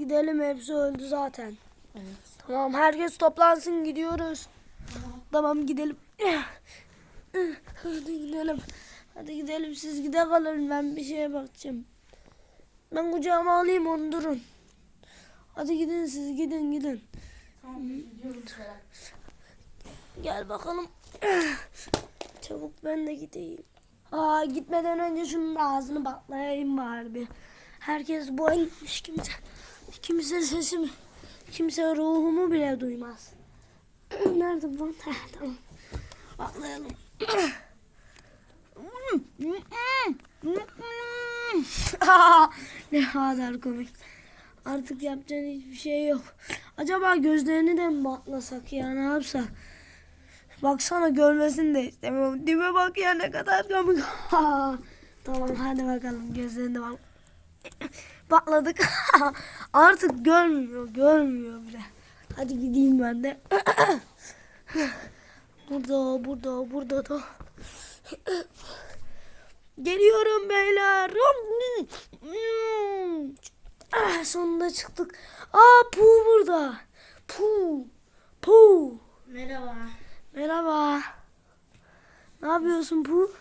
gidelim hepsi öldü zaten. Evet. Tamam herkes toplansın gidiyoruz. Tamam gidelim. Hadi gidelim. Hadi gidelim siz gide kalın ben bir şeye bakacağım. Ben kucağıma alayım onu durun. Hadi gidin siz gidin gidin. Tamam. Gel bakalım. Çabuk ben de gideyim. Aa gitmeden önce şunun ağzını baklayayım bari bir. Herkes gitmiş kimse. Kimse sesimi, kimse ruhumu bile duymaz. Nerede bu? Heh, tamam. Baklayalım. ne kadar komik. Artık yapacağın hiçbir şey yok. Acaba gözlerini de mi batlasak ya ne yapsak? Baksana görmesini de istemiyorum. Dibe bak ya ne kadar komik. tamam hadi bakalım gözlerini bak. Bakladık. Artık görmüyor, görmüyor bile. Hadi gideyim ben de. burada, burada, burada da. Geliyorum beyler. Ah, sonunda çıktık. Aa Pu burada. Pu. Pu. Merhaba. Merhaba. Ne yapıyorsun Pu?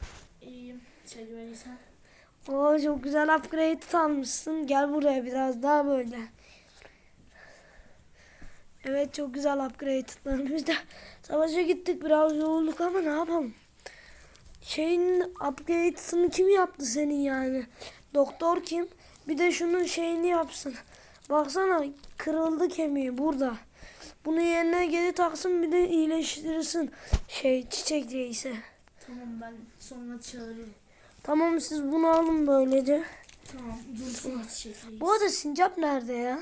İyiyim. Çay sen. Oo çok güzel upgrade almışsın. Gel buraya biraz daha böyle. Evet çok güzel upgrade Biz de savaşa gittik biraz yorulduk ama ne yapalım? Şeyin upgrade'ını kim yaptı senin yani? Doktor kim? Bir de şunun şeyini yapsın. Baksana kırıldı kemiği burada. Bunu yerine geri taksın bir de iyileştirirsin. Şey çiçek ise. Tamam ben sonra çağırırım. Tamam siz bunu alın böylece. Tamam dursun çiçekliyiz. Bu arada sincap nerede ya?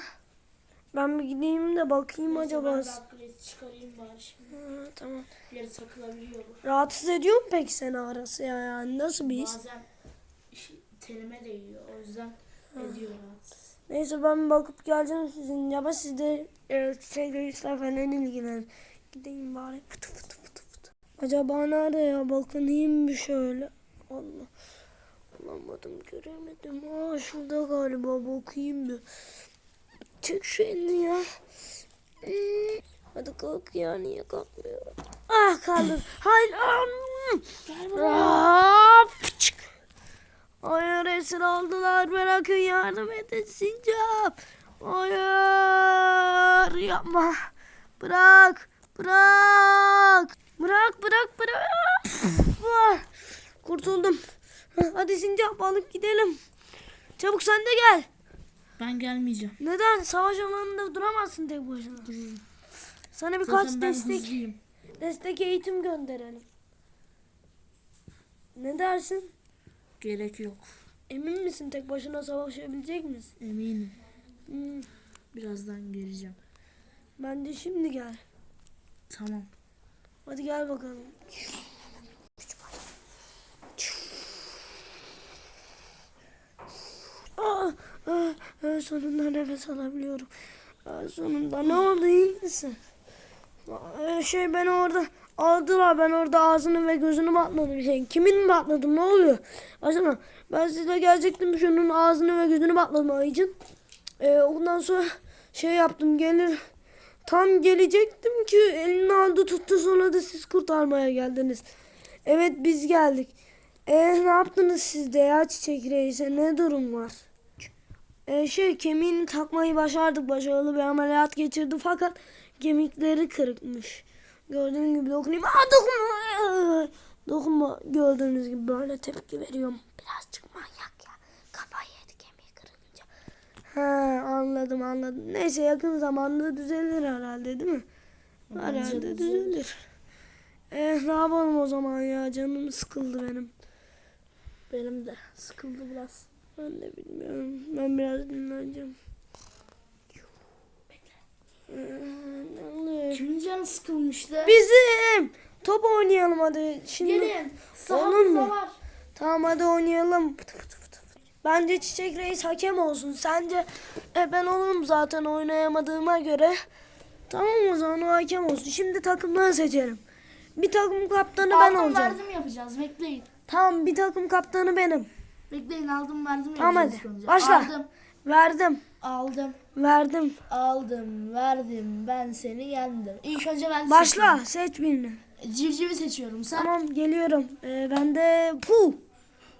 Ben bir gideyim de bakayım acaba. Ben de çıkarayım bari şimdi. Ha, tamam. Bir yere takılabiliyor. Rahatsız ediyor mu peki seni arası ya? Yani nasıl bir his? Bazen tenime değiyor. O yüzden ediyor rahatsız. Neyse ben bakıp geleceğim sizin ya siz de e, şeyle işler falan ilgilenin. Gideyim bari fıtı fıtı fıtı fıtı. Acaba nerede ya? Bakınayım bir şöyle. Allah. Bulamadım göremedim. Aa şurada galiba bakayım bir. Çek şu elini ya. Hmm, Hadi kalk ya niye kalkmıyor? Ah kaldır. Hayır. ah. Aa, fıçık. Hayır esir aldılar. Bırakın yardım edin sincap. Hayır yapma. Bırak. Bırak. Bırak bırak bırak. Kurtuldum. Hadi sincap balık gidelim. Çabuk sen de gel. Ben gelmeyeceğim. Neden? Savaş alanında duramazsın tek başına. Dururum. Sana birkaç Zaten ben destek hızlıyım. destek eğitim gönderelim. Ne dersin? Gerek yok. Emin misin tek başına savaşabilecek misin? Eminim. Hmm, Birazdan geleceğim. bence şimdi gel. Tamam. Hadi gel bakalım. Aa, ah, sonunda nefes alabiliyorum. Ah, sonunda ne oldu iyi misin? Ah, Şey ben orada aldılar ben orada ağzını ve gözünü batladım şey. Kimin mi batladım ne oluyor? Acaba ben size gelecektim şunun ağzını ve gözünü batladım ayıcın. Ee, ondan sonra şey yaptım gelir tam gelecektim ki elini aldı tuttu sonra da siz kurtarmaya geldiniz. Evet biz geldik. Ee, ne yaptınız siz de ya çiçek reise ne durum var? Ee, şey kemiğini takmayı başardık başarılı bir ameliyat geçirdi fakat kemikleri kırıkmış. Gördüğünüz gibi dokunayım. Aa dokunma. Dokunma. Gördüğünüz gibi böyle tepki veriyorum. Birazcık manyak ya. Kafayı yedi kemiği kırılınca. Ha anladım anladım. Neyse yakın zamanda düzelir herhalde değil mi? Herhalde düzelir. düzelir. Eh ne yapalım o zaman ya canım sıkıldı benim. Benim de sıkıldı biraz. Ben de bilmiyorum. Ben biraz dinleneceğim. Kimin canı sıkılmıştı? Bizim. Top oynayalım hadi. Şimdi. Gelin. Olur mu? var. Tamam hadi oynayalım. Fıtı fıtı fıtı. Bence Çiçek Reis hakem olsun. Sence e, ben olurum zaten oynayamadığıma göre. Tamam o zaman o hakem olsun. Şimdi takımları seçelim. Bir takım kaptanı ben aldım olacağım. verdim yapacağız. Bekleyin. Tamam bir takım kaptanı benim. Bekleyin aldım verdim Tamam hadi. önce. Başla. Aldım. Verdim. Aldım. Verdim. Aldım, verdim. Ben seni yendim. İlk önce ben Başla. Seç birini. Civcivi seçiyorum. Sen Tamam geliyorum. Ee, ben de pu.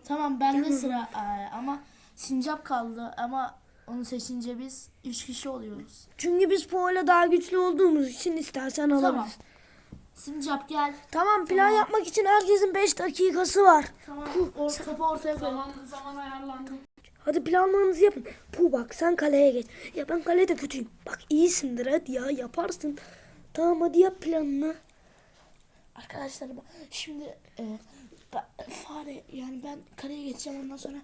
Tamam bende sıra Ee, ama sincap kaldı ama onu seçince biz üç kişi oluyoruz. Çünkü biz ile daha güçlü olduğumuz için istersen Tamam. Sincap gel. Tamam plan yapmak için herkesin 5 dakikası var. Tamam. Or topu ortaya koy. Zaman, zaman ayarlandı. Hadi planlarınızı yapın. Pu bak sen kaleye geç. Ya ben kalede kötüyüm. Bak iyisindir hadi ya yaparsın. Tamam hadi yap planını. Arkadaşlar bak, şimdi e, ben- fare yani ben kaleye geçeceğim ondan sonra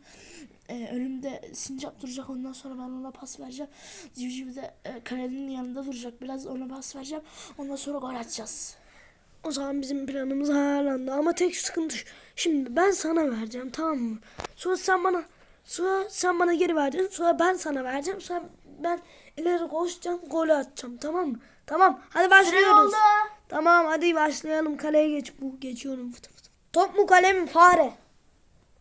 e, önümde sincap duracak ondan sonra ben ona pas vereceğim. Civciv de e, kalenin yanında duracak biraz ona pas vereceğim ondan sonra gol atacağız. O zaman bizim planımız ayarlandı ama tek sıkıntı şu. Şimdi ben sana vereceğim tamam mı? Sonra sen bana sonra sen bana geri vereceksin. Sonra ben sana vereceğim. Sonra ben ileri koşacağım. Golü atacağım tamam mı? Tamam hadi başlıyoruz. oldu. Tamam hadi başlayalım. Kaleye geç. Bu geçiyorum. Fıtı fıtı. Top mu kale mi? Fare.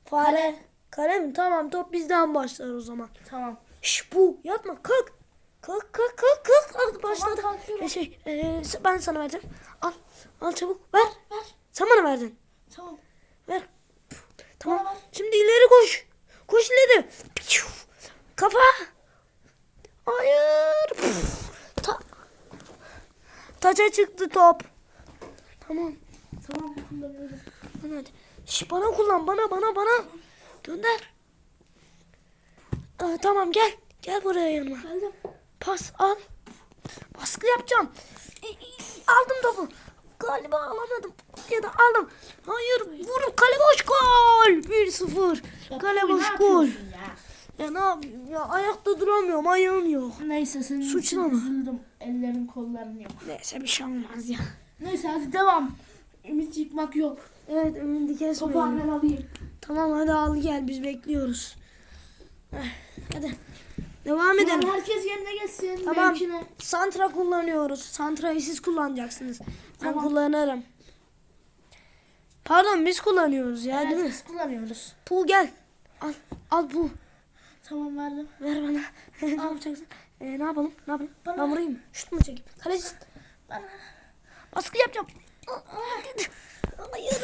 Fare. Kale. Kale mi? Tamam top bizden başlar o zaman. Tamam. Şş bu yatma kalk. Kalk kalk kalk kalk. Hadi başladı. kalkıyorum. E, şey e, ben sana vereceğim. Al. Al çabuk ver. Ver. Sen bana verdin. Tamam. Ver. Tamam. Bana ver. Şimdi ileri koş. Koş ileri. Kafa. Hayır. Ta Taça çıktı top. Tamam. Tamam kullanıyorum. Hadi. Şş, bana kullan. Bana bana bana. Gönder. Aa, tamam gel. Gel buraya yanıma. Geldim. Pas al. Baskı yapacağım. İ- i- Aldım topu. Galiba alamadım. Ya da aldım. Hayır. Vur. Kale boş gol. 1-0. Kale boş gol. Ya ne yapayım ya ayakta duramıyorum ayağım yok. Neyse senin için Suçlama. üzüldüm. Ellerin kolların yok. Neyse bir şey olmaz ya. Neyse hadi devam. Ümit yıkmak yok. Evet ümidi Topu kesmeyelim. hemen alayım. Tamam hadi al gel biz bekliyoruz. Eh, Hadi devam edelim. Tamam, herkes yerine geçsin. Tamam. Benimkine. Santra kullanıyoruz. Santra'yı siz kullanacaksınız. Ben Tamam. kullanırım. Pardon biz kullanıyoruz ya değil Evet, mi? biz kullanıyoruz. Pul gel. Al. Al pul. Tamam verdim. Ver bana. ne yapacaksın? Ee, ne yapalım? Ne yapalım? Bana ben vurayım? Şut mu çekeyim? Kaleci. Bana. Baskı yapacağım. Hayır.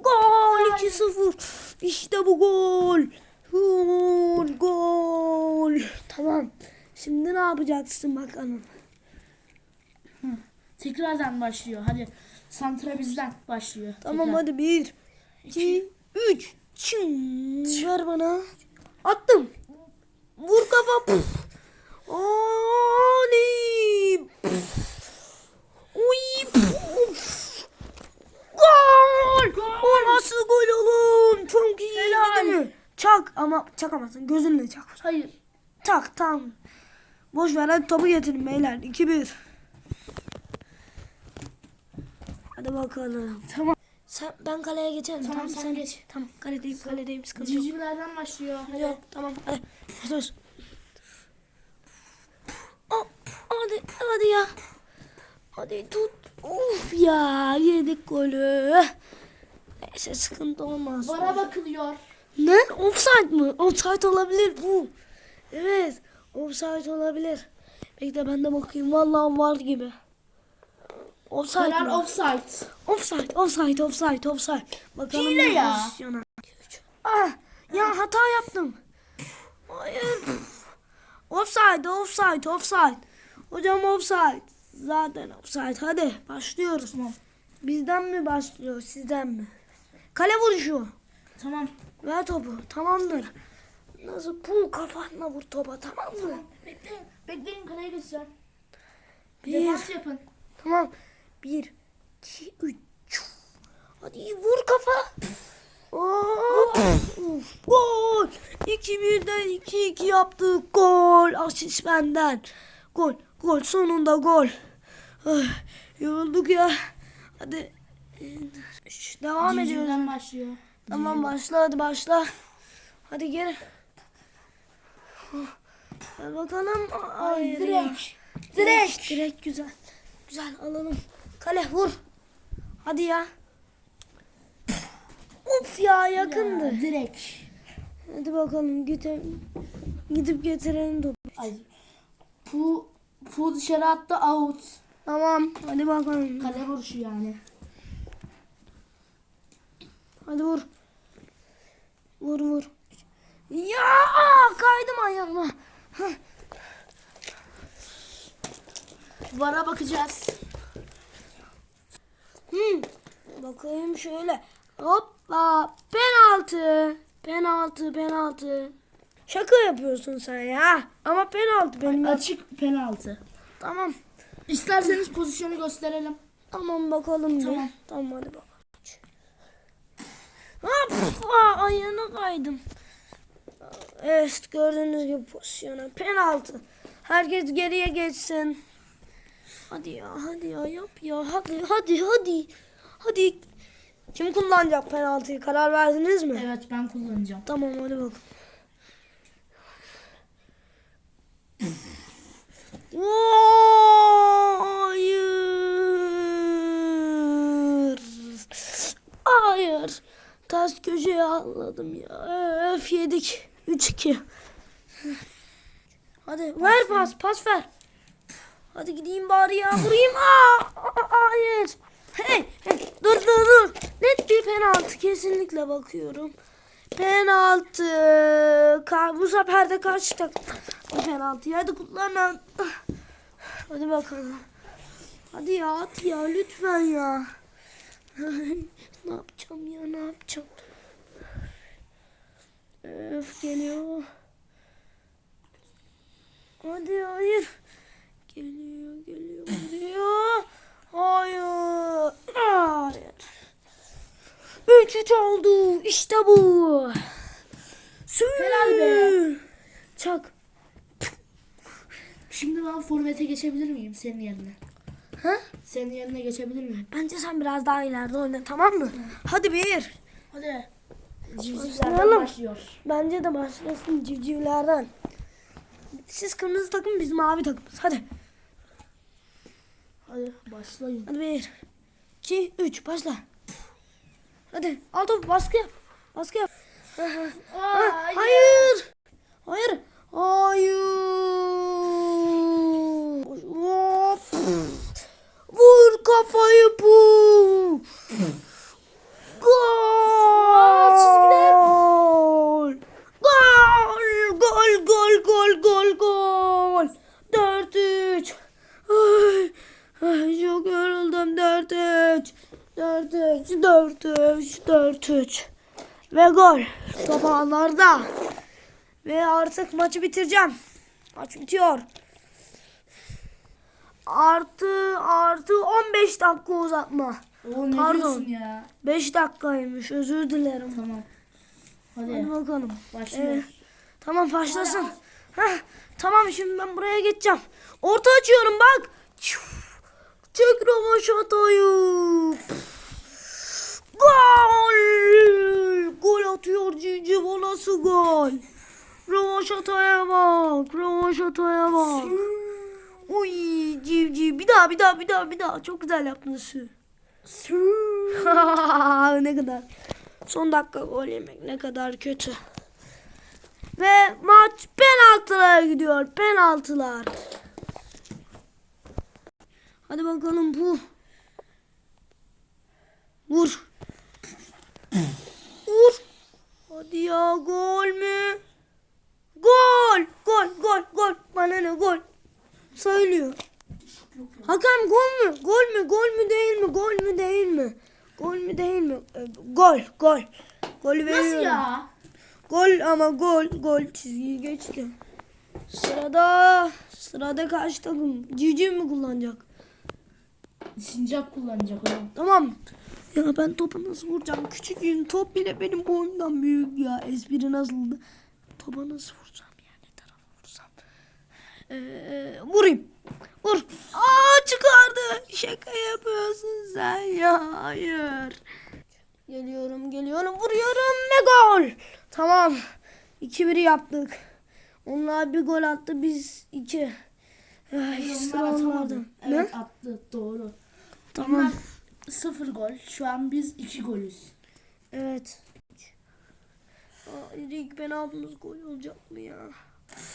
Gol 2-0. İşte bu gol. Gol. Gol. Tamam. Şimdi ne yapacaksın bakalım. Tekrardan başlıyor. Hadi. Santra bizden başlıyor. Tamam Tekrar. hadi 1, 2, 3. Çın. Ver bana. Attım. Vur kafa. Puf. Oley. Puf. Uy. Puf. Gol. O nasıl gol oğlum? Çok iyi Helal. değil mi? Çak ama çakamazsın. Gözünle çak. Hayır. Tak tamam. Boş ver hadi topu getirin beyler. 2-1. Hadi bakalım. Tamam. Sen, ben kaleye geçerim. Tamam, Tamam, sen geç. Tamam kaledeyim kaledeyim sıkıntı yok. Civcivlerden başlıyor. Hadi. Yok tamam hadi. Söz. Hop, hadi hadi ya. Hadi tut. Uf ya yedik golü. Neyse sıkıntı olmaz. Vara bakılıyor. Ne? Offside mı? Offside olabilir bu. Evet. Offside olabilir. Bekle ben de bakayım. Vallahi var gibi. Offside Karar offside. Offside, offside, offside, offside. Bakalım Hile ya. pozisyona. Ah, ya hata yaptım. Hayır. Offside, offside, offside. Hocam offside. Zaten offside. Hadi başlıyoruz. Tamam. Bizden mi başlıyor, sizden mi? Kale vuruşu. Tamam. Ver topu. Tamamdır. Nasıl bu kafanla vur topa tamam mı? Bekleyin. Bekleyin kaleye geçeceğim. Bir. Defans yapın. Tamam. Bir, iki, üç. Hadi vur kafa. Uf, gol. 2-1'den 2-2 yaptık. Gol. Asist benden. Gol. Gol. Sonunda gol. Ay, yorulduk ya. Hadi. Devam ediyoruz. Başlıyor. Tamam başla hadi başla. Hadi gel. Hadi bakalım. Hayır ya. Direkt. Direkt. Direkt güzel. Güzel alalım. Kale vur. Hadi ya. Of ya yakındı. Ya, direkt. Hadi bakalım gidip, gidip getirelim topu. Ay. Pu, Pu dışarı attı out. Tamam. Hadi bakalım. Kale vuruşu yani. Hadi vur. Vur vur. Ya kaydım ayağıma. Vara bakacağız. Hmm. Bakayım şöyle. Hoppa. Penaltı. Penaltı penaltı. Şaka yapıyorsun sen ya. Ama penaltı benim. Açık penaltı. Tamam. İsterseniz pozisyonu gösterelim. Tamam bakalım Tamam. bir. Tamam hadi bakalım. Hoppa ayağına kaydım. Evet gördüğünüz gibi pozisyona. Penaltı. Herkes geriye geçsin. Hadi ya hadi ya yap ya hadi hadi hadi. Hadi. Kim kullanacak penaltıyı karar verdiniz mi? Evet ben kullanacağım. Tamam hadi bakalım. Hayır. Köşeye atladım ya. Öf yedik. 3-2. Hadi ver pas pas ver. Hadi gideyim bari ya vurayım. Aa, hayır. Hey, hey, dur dur dur. Net bir penaltı kesinlikle bakıyorum. Penaltı. Ka- Bu sefer de kaç tak bu penaltı. Hadi kullanın. Hadi bakalım. Hadi ya at ya lütfen ya. ne yapacağım ya ne yapacağım. Öf geliyor. Hadi hayır. Geliyor geliyor geliyor. Hayır. Hayır. 3-3 oldu. İşte bu. Sü. Helal be. Çak. Şimdi ben forvete geçebilir miyim senin yerine? Ha? Senin yerine geçebilir miyim? Bence sen biraz daha ileride oyna tamam mı? Hadi bir. Hadi. Civcivlerden başlıyor. Bence de başlasın civcivlerden. Siz kırmızı takım biz mavi takımız. Hadi. Hadi başlayın. Hadi bir. iki, üç. Başla. Hadi. Al topu baskı yap. Baskı yap. Ha, Aa, hayır. Hayır. Hayır. Hop. Vur kafayı bu. Gol. Gol. Gol gol gol gol gol. 4-3. Ay, ay, çok yoruldum. 4-3. 4-3. 4-3. 4-3. Ve gol. Top ağlarda. Ve artık maçı bitireceğim. Maç bitiyor. Artı artı 15 dakika uzatma. Oo Pardon. ya? 5 dakikaymış. Özür dilerim. Tamam. Hadi. Hadi bakalım. Başlıyor. Ee, tamam başlasın. Heh, tamam şimdi ben buraya geçeceğim. Orta açıyorum bak. Çek rovaşatayı. Gol. Gol atıyor Cici. Bu nasıl gol? Rovaşataya bak. Rovaşataya bak. Uy civciv. Bir daha bir daha bir daha bir daha. Çok güzel yaptın Sü. ne kadar. Son dakika gol yemek ne kadar kötü. Ve maç penaltılara gidiyor. Penaltılar. Hadi bakalım bu. Vur. Vur. Hadi ya gol mü? Gol. Gol gol gol. Bana ne gol. Söylüyor. Hakem gol mü? Gol mü? Gol mü değil mi? Gol mü değil mi? Gol mü değil mi? Ee, gol, gol. Golü veriyorum. Nasıl ya? Gol ama gol, gol çizgiyi geçti. Sırada, sırada karşı takım. Cici mi kullanacak? Sincap kullanacak oğlum. Tamam. Ya ben topu nasıl vuracağım? Küçücüğüm top bile benim boyumdan büyük ya. Espri nasıldı? Topa nasıl vuracağım ya? Ne tarafa vursam? Ee, vurayım. Vur. Aa çıkardı. Şaka yapıyorsun sen ya. Hayır. Geliyorum geliyorum vuruyorum ve gol. Tamam. 2-1 yaptık. Onlar bir gol attı biz 2. Ay, sıra atamadı. onlarda. Evet Ne? attı doğru. Tamam. Onlar sıfır gol. Şu an biz iki golüz. Evet. Aa, ilk penaltımız gol olacak mı ya?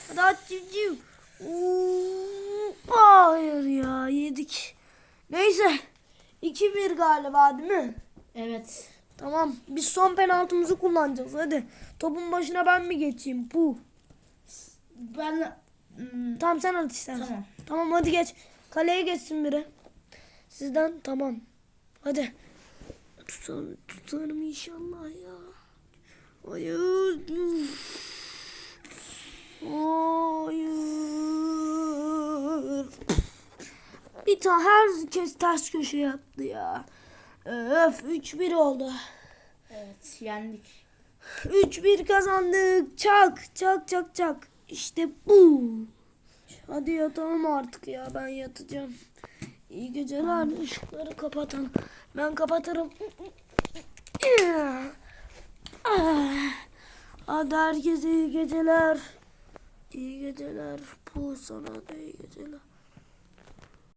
Hadi at civciv. Oo, Hayır ya yedik. Neyse. 2-1 galiba değil mi? Evet. Tamam. Biz son penaltımızı kullanacağız. Hadi. Topun başına ben mi geçeyim? Bu. Ben hmm, Tamam sen at istersen. tamam. Tamam hadi geç. Kaleye geçsin biri. Sizden tamam. Hadi. Tutarım, tutarım inşallah ya. Hayır. Hayır. Bir tane herkes ters köşe yaptı ya. Öf 3-1 oldu. Evet yendik. 3-1 kazandık. Çak çak çak çak. İşte bu. Hadi yatalım artık ya. Ben yatacağım. İyi geceler. Işıkları kapatın. Ben kapatırım. Hadi herkese iyi geceler. İyi geceler. Bu sana da iyi geceler.